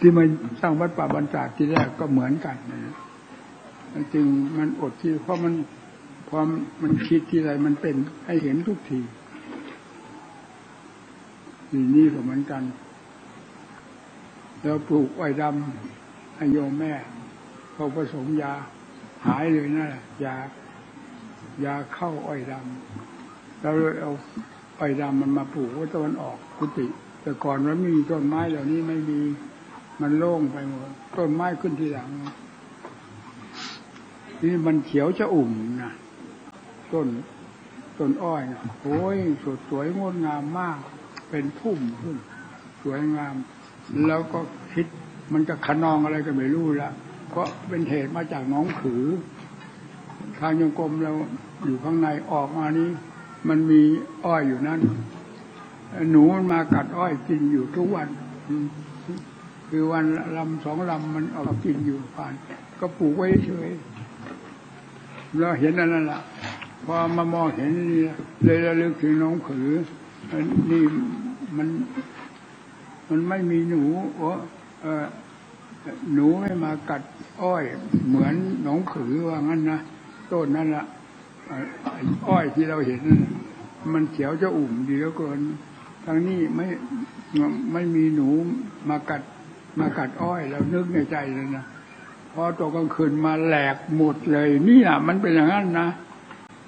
ที่มันสร้างวัดป่าบรรจาคที่แรกก็เหมือนกันนะจึงมันอดที่เพราะมันพอมันคิดที่ไรมันเป็นให้เห็นทุกทีทีนี่ก็เหมือนกัน แล้วปลูกอ้อยดำให้โยมแม่เขาผสมยาหายเลยนั่นแหละยายาเข้าอ้อยดำแล้วเลยเอาอ้อยดำมันมาปลูกไว้ตะวันออกกุฏิแต่ก่อนมันไม่มีต้นไม้เหล่านี้ไม่มี มันโล่งไปหมดต้นไม้ขึ้นทีหลัง นี่มันเขียวจะอุ่มนะต้นต้นอ้อยนะโอ้ยสดสวยงดงามมาก เป็นพุ่มขึ้น สวยงาม แล้วก็คิดมันจะขนองอะไรก็ไม่รู้ละเพราะเป็นเหตุมาจากน้องขือ ทางยงกรมเราอยู่ข้างในออกมานี้ มันมีอ้อยอยู่นั่น หนูมันมากัดอ้อยกินอยู่ทุกวันอื คือวันลำสองลำมันออกกินอยู่ผ่าน ก็ปลูกไว้เฉยเราเห็นอันนั้นละพอมามองเห็นนี่เลยระลึกถึงน้องขืออันนี่มัน มันไม่มีหนูโอ้เออหนูไม่มากัดอ้อย เหมือนหนองขือว่างั้นนะต้นนั่นละอ้อยที่เราเห็น มันเขียวจะอุ่มดีแล้วเกินทางนี้ไม่ไม่มีหนูมากัด มากัดอ้อยเรานึกในใจเลยนะพอตกกลางคืนมาแหลกหมดเลยนี่นะมันเป็นอย่างนั้นนะ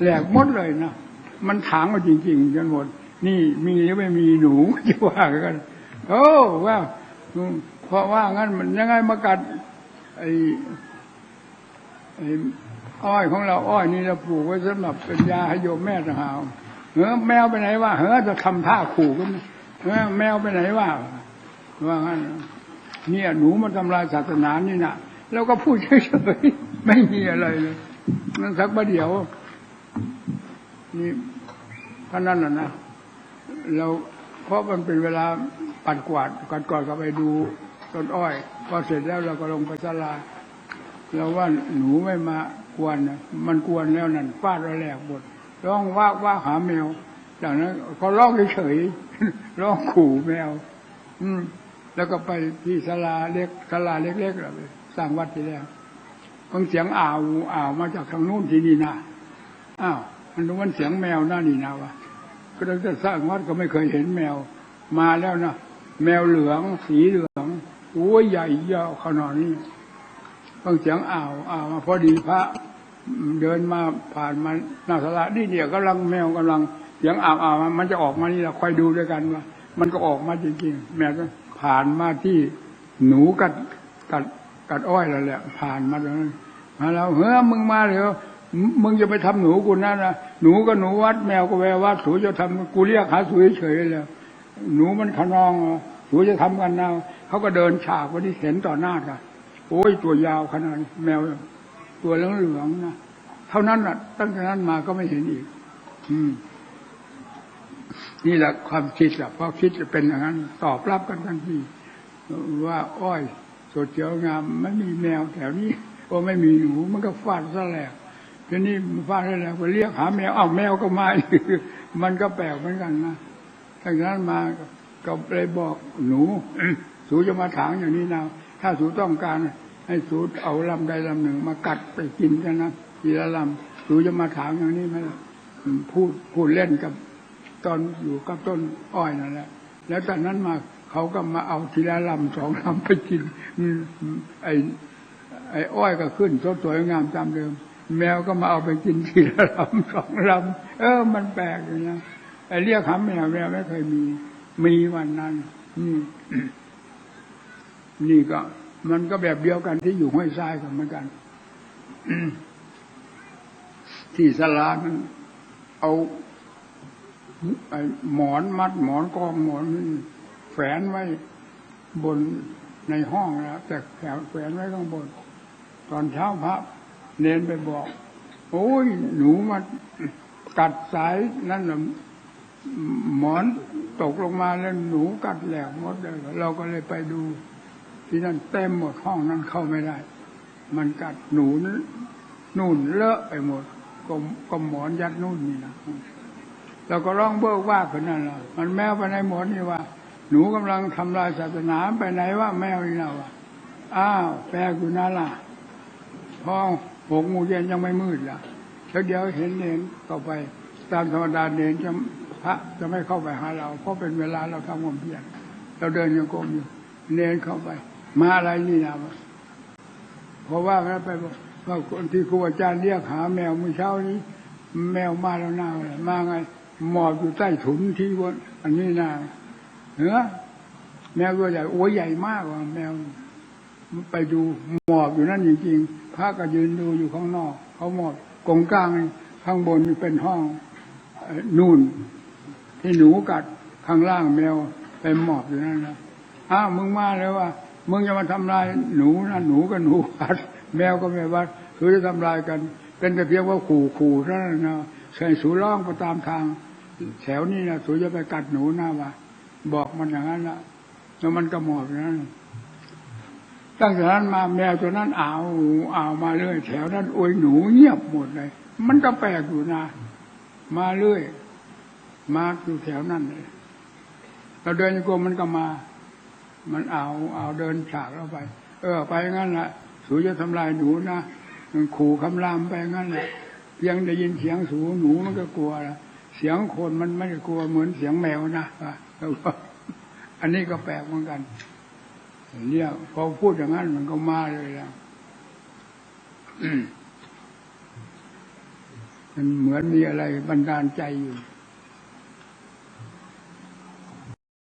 แหลกหมดเลยนะมันถางมาจริงๆจนหมด นี่มีหรือไม่มีหนูจะว่ากัน โอ้ว่าเพราะว่างั้นมันยังไงมากัดไอ้ไอ้อ้อยของเราอ้อยนี่เราปลูกไว้สำหรับเป็นยาให้โยมแม่ต่างหากเฮ้อแมวไปไหนวะเฮ้อจะทำท่าขู่กันเฮ้อแมวไปไหนวะว่างั้น เนี่ยหนูมันทำลายศาสนานี่นะแล้วก็พูดเฉยๆไม่มีอะไรเลยนั่นสักประเดี๋ยว นี่ท่านั้นน่ะนะเราเพราะมันเป็นเวลาปัดกวาดก่อนก่อนก็ไปดูต้นอ้อย พอเสร็จแล้วเราก็ลงไปศาลาเราว่าหนูไม่มากวนนะมันกวนแล้วนั่นฟาดระแหลกหมดร้องว่าว่าหาแมวจากนั้นก็ร้องเฉยๆร้องขู่แมว อืม แล้วก็ไปที่ศาลาเล็กศาลาเล็กๆเราสร้างวัดที่แล้วฟังเสียงอ่าวอ่าวมาจากทางนู้นที่นี่นะอ้าวมันรู้ว่าเสียงแมวน่านี่นะวะก็ตั้งแต่สร้างวัดก็ไม่เคยเห็นแมว มาแล้วนะแมวเหลืองสีเหลืองโอ้ยใหญ่ยาวขนาดนี้ฟังเสียงอ่าวอ่าวมาพอดีพระ เดินมาผ่านมาหน้าสระนี่เดียวกำลังแมวกำลังเสียงอ่าวอ่าวมันจะออกมานี่เราคอยดูด้วยกันว่ามันก็ออกมาจริงๆแมวก็ ผ่านมาที่หนูกัดกัดกัดอ้อยแล้วแหละ ผ่านมาตรงนั้นมาแล้วเฮ้ยมึงมาเดี๋ยวมึงจะไปทำหนูกูนั่นนะหนูก็หนูวัดแมวก็แวววัดสูจะทำกูเรียกหาสูเฉยๆเลยหนูมันขนองสูจะทำกันนะเขาก็เดินฉากวันที่เห็นต่อหน้ากันโอ้ยตัวยาวขนาดนี้แมว ตัวเหลืองๆนะเท่านั้นน่ะ ตั้งแต่นั้นมาก็ไม่เห็นอีก อืม นี่แหละความคิดแหละเพราะคิดจะเป็นอย่างนั้นตอบรับกันทันทีว่าอ้อยสดเจียวงามไม่มีแมวแถวนี้ก็ไม่มีหนูมันก็ฟาดซะแล้วทีนี้ฟาดซะแล้วก็เรียกหาแมวอ้าวแมวก็มามันก็แปลกเหมือนกันนะตั้งนั้นมาก็เลยบอกหนูสูจะมาถางอย่างนี้นะถ้าสูต้องการให้สูเอาลำใดลำหนึ่ง มากัดไปกินกันนะทีละลำสูจะมาถางอย่างนี้ไหมพูดพูดเล่นกับ ตอนอยู่กับต้นอ้อยนั่นแหละ แล้วจากนั้นมาเขาก็มาเอาทีละลำสองลำไปกินไอ้ไอ้อ้อยก็ขึ้นสดสวยงามตามเดิม แมวก็มาเอาไปกินทีละลำสองลำเออ มันแปลกเลยนะไอ้เรียกหาแมวแมวไม่เคยมี มีวันนั้นนี่นี่ก็ มันก็แบบเดียวกันที่อยู่ห้วยทรายกันเหมือนกันที่สลานั้นเอา หมอนมัดหมอนกองหมอนแฝนไว้บนในห้องแล้วแต่แถวแฝนไว้ข้างบน ตอนเช้าพระเนนไปบอก โอ้ยหนูมากัดสายนั่นหละหมอนตกลงมาแล้วหนูกัดแหลกหมดเลยเราก็เลยไปดู ที่นั่นเต็มหมดห้องนั้นเข้าไม่ได้ มันกัดหนูนู่นเลอะไปหมดก็ก็หมอนยัดนู่นนี่นะ เราก็ร้องเบิกว่าคนนั้นละมันแมวไปในหมอนนี่ว่า หนูกำลังทำลายศาสนาไปไหนว่าแมวนี่นะวะอ้าวแปลกอยู่นั่นล่ะพอหกโมงเย็นยังไม่มืดล่ะแล้วเดี๋ยวเห็นเนนต่อไป ตามธรรมดาเนนจะพระจะไม่เข้าไปหาเรา เพราะเป็นเวลาเราทำความเพียรเราเดินยังกรมอยู่เนนเข้าไป มาอะไรนี่นะเพราะว่าแล้วไปบอกว่าคนที่ครูอาจารย์เรียกหา แมวเมื่อเช้านี้ แมวมาแล้วน้าเลยมาไง หมอบอยู่ใต้ถุนที่บนอันนี้นาเนื้อแมวตัวใหญ่โอ้ยใหญ่มากว่ะแมวไปดูหมอบอยู่นั่นจริงๆพระก็ยืนดูอยู่ข้างนอก เขาหมอบกงกลางข้างบนเป็นห้องเอ่อนู่น ที่หนูกัดข้างล่างแมวไปหมอบอยู่นั่นนะอ้าวมึงมาแล้วว่ามึงจะมาทำลายหนูนะหนูกับหนูกัด แมวก็ไม่วัดคือจะทำลายกัน เป็นแต่เพียงว่าขู่ขู่เท่านั้นนะ ใส่สูร้องไปตามทาง แถวนี้นะสูจะไปกัดหนูหนะว่าบอกมันอย่างนั้นละแล้วมันก็หมอบอย่างนั้นตั้งแต่นั้นมาแมวตัวนั้นอาวอาวมาเรื่อยแถวนั้นโอยหนูเงียบหมดเลย มันก็แปลกอยู่นะ มาเรื่อย มาอยู่แถวนั้นเลยเราเดินโกมมันก็มา มันเอาวอ่าเดินฉากเราไป เออ ไปงั้นแหละสูจะทำลายหนูนะมันขู่คำรามไปงั้นแหละ เพียงได้ยินเสียงสูหนูมันก็กลัวละเสียงคนมันไม่ได้กลัวเหมือนเสียงแมวนะแล้วก็อันนี้ก็แปลกเหมือนกันเนี่ยพอพูดอย่างนั้นมันก็มาเลยแล้วมันเหมือนมีอะไรบันดาลใจอยู่